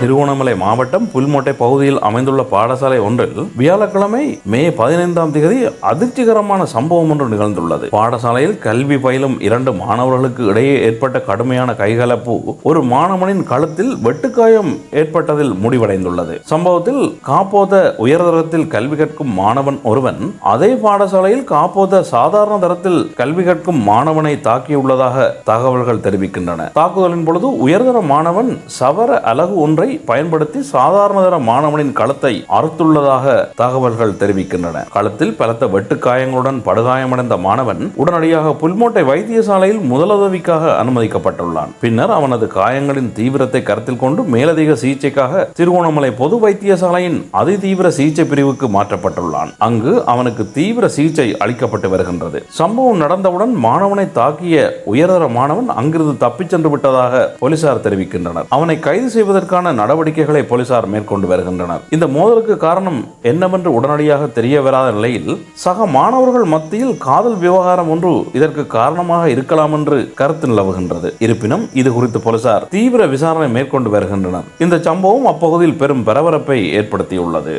திருகோணமலை மாவட்டம் புல்மோட்டை பகுதியில் அமைந்துள்ள பாடசாலை ஒன்றில் வியாழக்கிழமை மே பதினைந்தாம் தேதி அதிர்ச்சிகரமான சம்பவம் ஒன்று நிகழ்ந்துள்ளது. பாடசாலையில் கல்வி பயிலும் இரண்டு மாணவர்களுக்கு இடையே ஏற்பட்ட கடுமையான கைகலப்பு ஒரு மாணவனின் கழுத்தில் வெட்டுக்காயம் ஏற்பட்டதில் முடிவடைந்துள்ளது. சம்பவத்தில் காப்போத உயர்தரத்தில் கல்வி கற்கும் மாணவன் ஒருவன் அதே பாடசாலையில் காப்போத சாதாரண தரத்தில் கல்வி கற்கும் மாணவனை தாக்கியுள்ளதாக தகவல்கள் தெரிவிக்கின்றன. தாக்குதலின் பொழுது உயர்தர மாணவன் சவர அலகு ஒன்றை பயன்படுத்தி சாதாரண தர மாணவனின் களத்தை அறுத்துள்ளதாக தகவல்கள் தெரிவிக்கின்றன. களத்தில் பலத்த வெட்டுக்காயங்களுடன் படுகாயமடைந்த மாணவன் உடனடியாக புல்மோட்டை வைத்தியசாலையில் முதலுதவிக்காக அனுமதிக்கப்பட்டுள்ளான். பின்னர் அவனது காயங்களின் தீவிரத்தை கருத்தில் கொண்டு மேலதிக சிகிச்சைக்காக திருகோணமலை பொது வைத்தியசாலையின் அதிதீவிர சிகிச்சை பிரிவுக்கு மாற்றப்பட்டுள்ளான். அங்கு அவனுக்கு தீவிர சிகிச்சை அளிக்கப்பட்டு வருகின்றது. சம்பவம் நடந்தவுடன் மாணவனை தாக்கிய உயர்தர மாணவன் அங்கிருந்து தப்பிச் சென்று விட்டதாக போலீசார் தெரிவிக்கின்றனர். அவனை கைது செய்வதற்கான நடவடிக்கைகளை போலீசார் மேற்கொண்டு வருகின்றனர். இந்த மோதலுக்கு காரணம் என்னவென்று உடனடியாக தெரிய வராத நிலையில் சக மாணவர்கள் மத்தியில் காதல் விவகாரம் ஒன்று இதற்கு காரணமாக இருக்கலாம் என்று கருத்து நிலவுகின்றது. இருப்பினும் இது குறித்து போலீசார் தீவிர விசாரணை மேற்கொண்டு வருகின்றனர். இந்த சம்பவம் அப்பகுதியில் பெரும் பரபரப்பை ஏற்படுத்தியுள்ளது.